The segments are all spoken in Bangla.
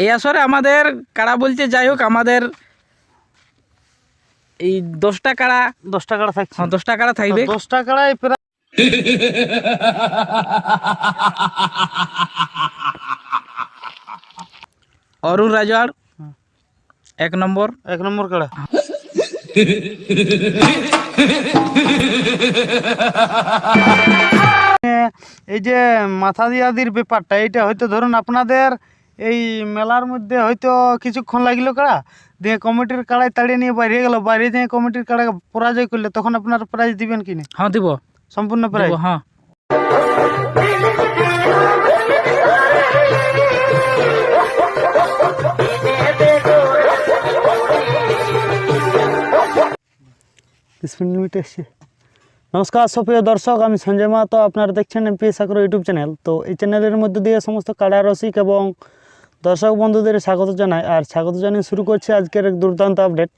এই আসরে আমাদের কাড়া বলতে যাই হোক আমাদের এই দশটা কাড়া দশটা কাড়া থাকছে। হ্যাঁ দশটা কাড়া থাকবে। দশটা কাড়াই প্রায় অরুণ রাজওয়ার এক নম্বর। এক নম্বর কাড়া। এই যে মাথা দিয়াদির ব্যাপারটা এইটা হয়তো ধরুন আপনাদের এই মেলার মধ্যে হয়তো কিছুক্ষণ লাগল কাড়া দিয়ে কমিটির কাড়ায় তাড়িয়ে নিয়ে বাইরে গেল। বাইরে দিয়ে কমিটির কাড়া পরাজয় করলে তখন আপনার প্রাইজ দিবেন কিনা হ্যাঁ দিব। সম্পূর্ণ প্রাইজ দিব, হ্যাঁ। স্পিন লিমিট এসছে নমস্কার সুপ্রিয় দর্শক আমি সঞ্জয় মাহাতো। আপনারা দেখছেন এমপি সাগর ইউটিউব চ্যানেল। তো এই চ্যানেলের মধ্যে দিয়ে সমস্ত কাড়া রসিক এবং দর্শক বন্ধুদের স্বাগত জানাই। আর স্বাগত জানিয়ে শুরু করছি আজকের এক দুর্দান্ত আপডেট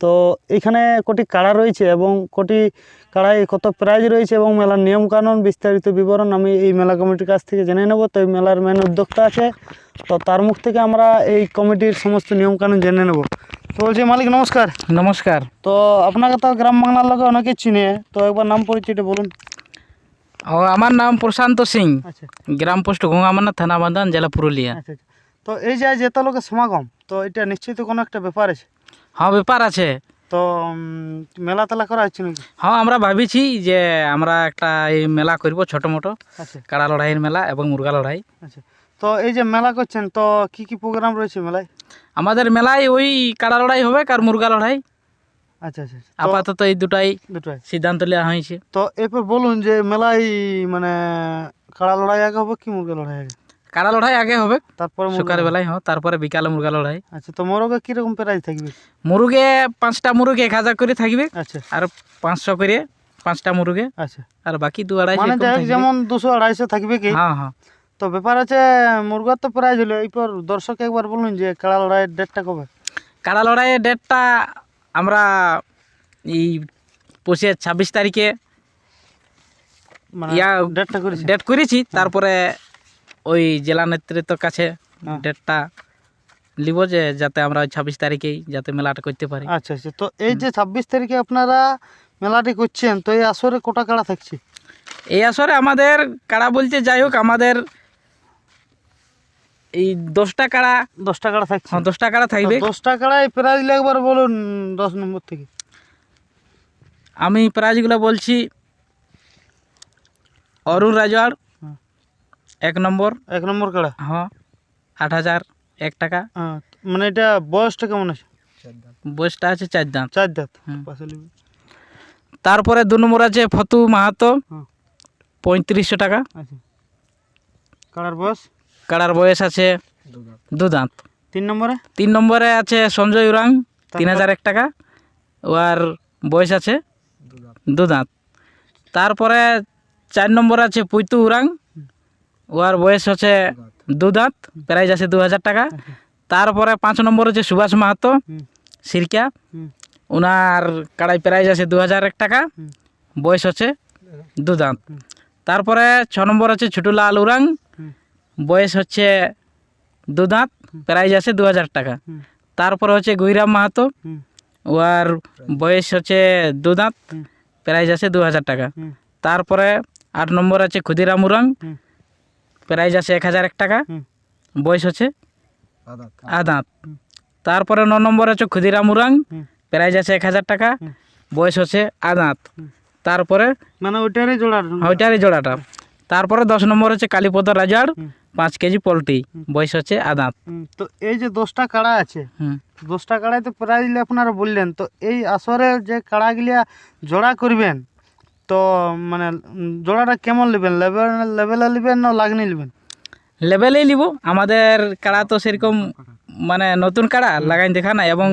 তো এখানে কোটি কাড়া রয়েছে এবং কোটি কাড়ায় কত প্রাইজ রয়েছে এবং মেলার নিয়মকানুন বিস্তারিত বিবরণ আমি এই মেলা কমিটির কাছ থেকে জেনে নেব। তো এই মেলার মেন উদ্যোক্তা আছে। তো তার মুখ থেকে আমরা এই কমিটির সমস্ত নিয়মকানুন জেনে নেব। তো বলছি মালিক নমস্কার। নমস্কার। তো আপনাকে তো গ্রাম বাংলার লোকে অনেকে চিনে তো একবার নাম পরিচয়টা বলুন। ও আমার নাম প্রশান্ত সিং। আচ্ছা। গ্রাম পোস্ট ঘোঙামানা থানা বান্ধান জেলা পুরুলিয়া। আচ্ছা আচ্ছা। তো এই যে এত লোকের সমাগম তো এটা নিশ্চয়ই তো কোনো একটা ব্যাপার আছে? হ্যাঁ ব্যাপার আছে। তো মেলা তেলা করা হচ্ছে নাকি? হ্যাঁ আমরা ভাবিছি যে আমরা একটা এই মেলা করব ছোট মোটো। আচ্ছা। কাড়া লড়াইয়ের মেলা এবং মুরগা লড়াই। আচ্ছা। তো এই যে মেলা করছেন তো কি কি প্রোগ্রাম রয়েছে মেলায়? আমাদের মেলায় ওই কাড়া লড়াই হবে আর মুরগা লড়াই। আচ্ছা আচ্ছা আচ্ছা। তো আপাতত এই দুটাই দুটোই। সিদ্ধান্ত নেওয়া হয়েছে। তো এরপর বলুন যে মেলায় মানে কাড়া লড়াই আগে হবে কি মুরগা লড়াই আগে? কাড়া লড়াই আগে হবে? তারপরে বেলায় হোক তারপরে বিকালে মুরগা লড়াই। আচ্ছা তো মোরগে কীরকম প্রাইজ থাকবে? মুরগে পাঁচটা মুরগে এক হাজার করে থাকবে। আচ্ছা। আর পাঁচশো করে পাঁচটা মুরগে। আচ্ছা। আর বাকি দু আড়াইশো মানে। যেমন দুশো আড়াইশো থাকবে কি? হ্যাঁ হ্যাঁ। তো ব্যাপার আছে মুরগার তো প্রাইজ হলো। এরপর দর্শক একবার বলুন যে কাড়া লড়াইয়ের ডেটটা কবে? কাড়া লড়াইয়ের ডেটটা আমরা এই পঁচিশে ছাব্বিশ তারিখে মানে ইয়া ডেটটা করেছি। ডেট করেছি। তারপরে ওই জেলা নেতৃত্বের কাছে হ্যাঁ। ডেটটা নিব যে যাতে আমরা ওই ছাব্বিশ তারিখেই যাতে মেলাটা করতে পারি। আচ্ছা আচ্ছা। তো এই যে ছাব্বিশ তারিখে আপনারা মেলাটি করছেন তো এই আসরে কোটা কাড়া থাকছে? এই আসরে আমাদের কাড়া বলতে যাই হোক আমাদের এই দশটা কাড়া দশটা কাড়া থাকছে? হ্যাঁ দশটা কাড়া থাকবে। দশটা কাড়ায় প্রাইজ দিলে একবার বলুন দশ নম্বর থেকে। আমি প্রাইজগুলো বলছি অরুণ রাজওয়ার। এক নম্বর? এক নম্বর কাড়া? হ্যাঁ আট হাজার এক টাকা। মানে এটা বয়সটা কেমন আছে? বয়সটা আছে চার দাঁত। চার দাঁত। তারপরে দু নম্বর আছে ফতু মাহাতো। পঁয়ত্রিশশো টাকা। আচ্ছা। কাড়ার বয়স? কাড়ার বয়স আছে দু দাঁত। তিন নম্বরে? তিন নম্বরে আছে সঞ্জয় উরাং তিন হাজার এক টাকা। ওর বয়স আছে দু দাঁত। তারপরে চার নম্বর আছে পুইতু উরাং ওর বয়স হচ্ছে দু দাঁত প্রাইজ আছে দু হাজার টাকা। তারপরে পাঁচ নম্বর হচ্ছে সুভাষ মাহাতো সিরকা ওনার কাড়াই প্রাইজ আছে দু হাজার এক টাকা, বয়স হচ্ছে দু দাঁত তারপরে ছ নম্বর হচ্ছে ছুটুলাল উরাং, বয়স হচ্ছে দু দাঁত প্রাইজ আছে দু হাজার টাকা। তারপরে হচ্ছে গুইরাম মাহাতো ওর বয়স হচ্ছে দু দাঁত প্রাইজ আছে দু হাজার টাকা। তারপরে আট নম্বর আছে ক্ষুদিরাম উরাং হুম। প্রাইজ আছে এক হাজার এক টাকা। বয়স হচ্ছে আদাঁত। তারপরে ন নম্বর হচ্ছে ক্ষুদিরাম উরাং। হুম। প্রাইজ আছে এক হাজার টাকা। বয়স হচ্ছে আদাঁত তারপরে মানে ওইটারই জোড়ার ওইটারই জোড়াটা। তারপরে দশ নম্বর হচ্ছে কালীপদ রাজার। পাঁচ কেজি পোলট্রি। বয়স হচ্ছে আদাঁত তো এই যে দশটা কাড়া আছে দশটা কাড়ায় তো প্রাইজ দিলে আপনারা বললেন তো এই আসরে যে কাড়াগুলিয়া জোড়া করবেন তো মানে জোড়াটা কেমন নেবেন? লেভেল লেভেলে নেবেন না লাগনি নেবেন? লেভেলেই নিব। আমাদের কাড়া তো সেরকম মানে নতুন কাড়া লাগাই দেখা না এবং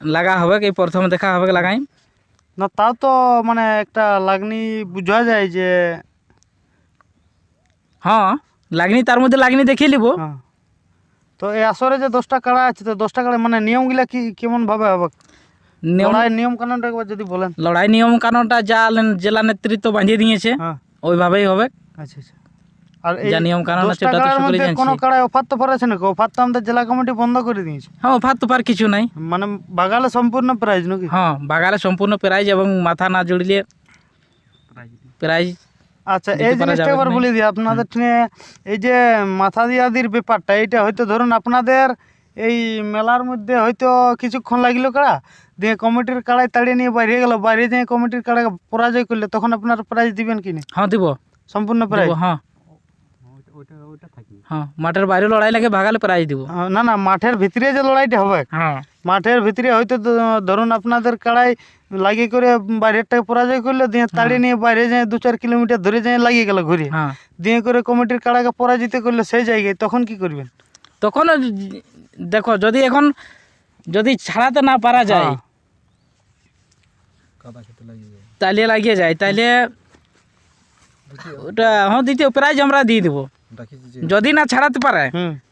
লাগা হবে কি প্রথম দেখা হবে লাগাই না তাও তো মানে একটা লাগনি বোঝা যায় যে হ্যাঁ লাগনি তার মধ্যে লাগনি দেখিয়ে নিব। হ্যাঁ। তো এই আসরে যে দশটা কাড়া আছে তো দশটা কাড়া মানে নিয়মগুলা কি কেমন ভাবে হবে? লড়াই নিয়ম কানুনটা একবার যদি বলেন। লড়াই নিয়ম কানুনটা যা জেলা নেতৃত্ব বাঁধিয়ে দিয়েছে হ্যাঁ। ওইভাবেই হবে। আচ্ছা আচ্ছা। আর যা নিয়ম কানুন আছে দশটা তো সকলেই জানছে। কোনো কাড়ায় অফার তো আছে নাকি? অফার তো আমাদের জেলা কমিটি বন্ধ করে দিয়েছে। হ্যাঁ অফার তোফার কিছু নাই। মানে বাগালে সম্পূর্ণ প্রাইজ নাকি? হ্যাঁ বাগালে সম্পূর্ণ প্রাইজ এবং মাথা না জুড়লে প্রাইজ আচ্ছা এই জিনিসটা বলে দিই আপনাদের এই যে মাথা দিয়াদির ব্যাপারটা এইটা হয়তো ধরুন আপনাদের এই মেলার মধ্যে হয়তো কিছুক্ষণ লাগল কাড়া দিয়ে কমিটির কাড়াই তাড়িয়ে নিয়ে বাইরে গেল বাইরে যেয়ে কমিটির কাড়া পরাজয় করলে তখন আপনার প্রাইজ দিবেন কি না? হ্যাঁ দিব। সম্পূর্ণ প্রাইজ হ্যাঁ। হ্যাঁ মাঠের বাইরে লড়াই লাগে ভাগালে প্রাইজ দিব। না না মাঠের ভিতরে যে লড়াইটা হবে হ্যাঁ। মাঠের ভিতরে হয়তো ধরুন আপনাদের কাড়াই লাগিয়ে করে বাইরেরটাকে পরাজয় করলে দিয়ে তাড়িয়ে নিয়ে বাইরে যায় দু চার কিলোমিটার ধরে যায় লাগিয়ে গেল ঘুরে। হ্যাঁ। দিয়ে করে কমিটির কাড়াকে পরাজিত করলে সেই জায়গায় তখন কি করবেন? তখন দেখো যদি এখন যদি ছাড়াতে না পারা যায় হ্যাঁ। তাহলে লাগিয়ে যায়। তাহলে ওটা হ্যাঁ দ্বিতীয় প্রাইজ আমরা দিয়ে দেবো। যদি না ছাড়াতে পারে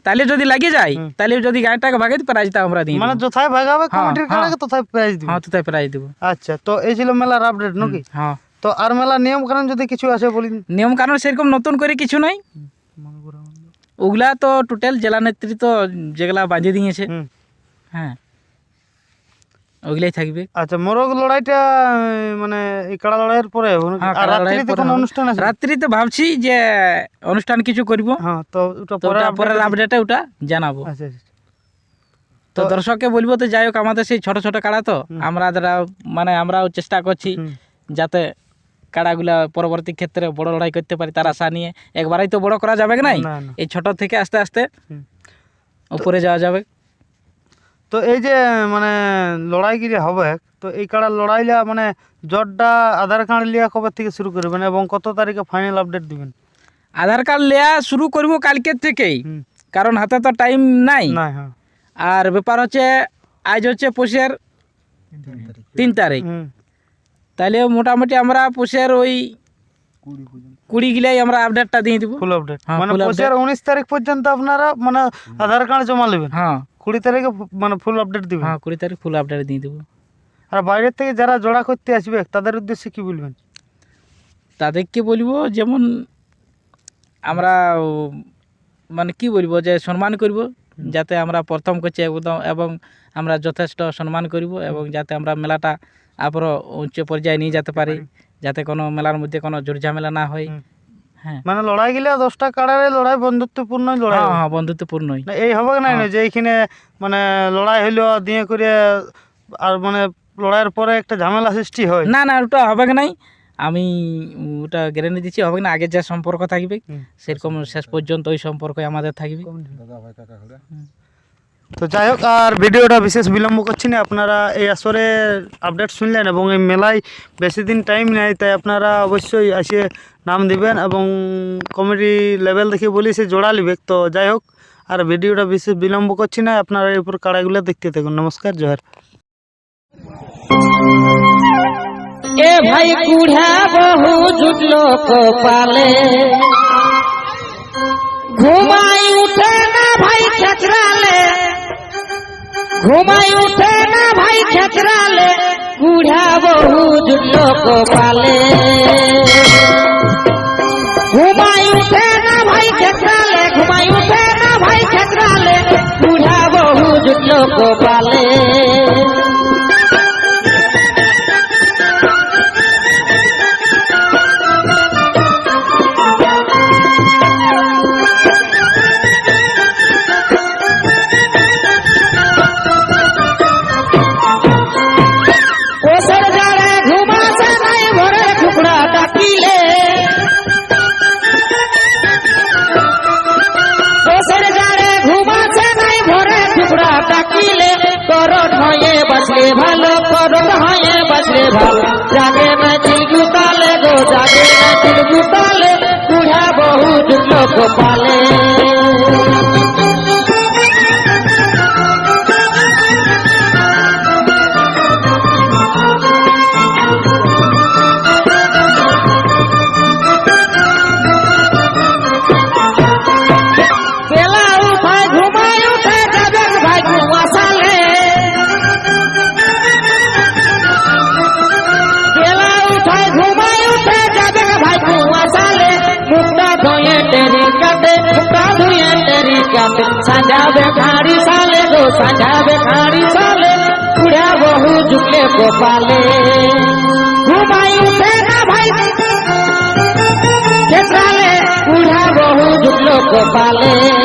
তাহলে যদি লাগিয়ে যায়। তাহলে যদি গাড়িটাকে ভাগাইতে প্রাইজটা আমরা দিই মানে যথায় ভাগাবে হ্যাঁ, কমিটির হ্যাঁ। তথায় প্রাইজ দিবে। হ্যাঁ তো তাই প্রাইজ দেবো। আচ্ছা তো এই ছিল মেলার আপডেট নাকি? হ্যাঁ। তো আর মেলার নিয়ম কানুন যদি কিছু আছে বলি। নিয়ম কানুন সেরকম নতুন করে কিছু নাই। ওগুলা তো টোটাল জেলা নেতৃত্ব যেগুলা বাঁধে দিয়েছে। হ্যাঁ। ওগুলাই থাকবে। আচ্ছা মোরগ লড়াইটা মানে কাড়া লড়াইয়ের পরে? হ্যাঁ, আর রাত্রিতে কোনো অনুষ্ঠান আছে? রাত্রিতে ভাবছি যে অনুষ্ঠান কিছু করব। হ্যাঁ তো ওটা তো পরে পরের আপডেটে ওটা জানাব। আচ্ছা আচ্ছা তো দর্শককে বলব তো যাই হোক আমাদের সেই ছোট ছোট কাড়া তো আমরা যারা মানে আমরাও চেষ্টা করছি যাতে কাড়াগুলা পরবর্তী ক্ষেত্রে বড় লড়াই করতে পারি তার আশা নিয়ে। একবারেই তো বড় করা যাবে কি না। এই ছোট থেকে আস্তে আস্তে উপরে যাওয়া যাবে। তো এই যে মানে লড়াই গিরে হবে তো এই কাড়া লড়াইলা মানে জটটা আধার কার্ড লিয়া কবে থেকে শুরু করবেন এবং কত তারিখে ফাইনাল আপডেট দিবেন? আধার কার্ড নেওয়া শুরু করব কালকের থেকেই কারণ হাতে তো টাইম নাই। না হ্যাঁ। আর ব্যাপার হচ্ছে আজ হচ্ছে পুষের তিন তারিখ। হুম। তাহলে মোটামুটি আমরা পুষের ওই কুড়ি গিলাই আমরা আপডেটটা দিয়ে দিব। ফুল আপডেট হ্যাঁ, মানে full উনিশ তারিখ পর্যন্ত আপনারা মানে আধার কার্ড জমা নেবেন। হ্যাঁ। কুড়ি তারিখে মানে ফুল আপডেট দিবেন। হ্যাঁ কুড়ি তারিখ ফুল আপডেট দিয়ে দেবো। আর বাইরের থেকে যারা জোড়া করতে আসবে তাদের উদ্দেশ্যে কি বলবেন? তাদেরকে বলব যেমন আমরা মানে কি বলব যে সম্মান করব যাতে আমরা প্রথম করছি একদম এবং আমরা যথেষ্ট সম্মান করব এবং যাতে আমরা মেলাটা আবারও উচ্চ পর্যায়ে নিয়ে যেতে পারি যাতে কোনো মেলার মধ্যে কোনো ঝামেলা না হয়। হ্যাঁ। মানে লড়াই গেলে দশটা কাড়ারে লড়াই বন্ধুত্বপূর্ণ লড়াই হ্যাঁ হ্যাঁ বন্ধুত্বপূর্ণই এই হবে না না যে এইখানে মানে লড়াই হইল দিয়ে করে আর মানে লড়াইয়ের পরে একটা ঝামেলা সৃষ্টি হয়। না না ওটা হবে নাই? আমি ওটা গ্যারেন্টি দিচ্ছি হবে না আগে যে সম্পর্ক থাকবে সেরকম শেষ পর্যন্ত ওই সম্পর্ক আমাদের থাকবে। তো যাই হোক, আর ভিডিওটা বিশেষ বিলম্ব করছি না। আপনারা এই আসরে আপডেট শুনলেন এবং এই মেলায় বেশি দিন টাইম নেই, তাই আপনারা অবশ্যই এসে নাম দিবেন এবং কমিটি লেভেল দেখে বলি সে জোড়া লিবে তো যাই হোক, আর ভিডিওটা বিশেষ বিলম্ব করছি না, আপনারা এই উপর কাড়াগুলো দেখতে থাকুন। নমস্কার, জোহার। এ ভাই কুড়া বহু জুটলো কপালে ঘুমাই উঠে না ভাই খেচরালে ঘুমাই উঠে না ভাই খেচরালে বুড়া বহু লোক পালে ঘুমাই উঠে না ভাই খেচরালে ঘুমাই উঠে না ভাই খেচরালে বুড়া বহু লোক কপালে ভালো জাগে না জুতালে গো জাগে না জুতালে বুড়া বহুত লোক পালে। সাজাবে খাড়ি সালে গো, সাজাবে খাড়ি সালে পুরা বহু ঝুঁকলে গোপালে। ঘুমাই উঠে না ভাই খেসালে পুরা বহু ঝুঁকলো গোপালে।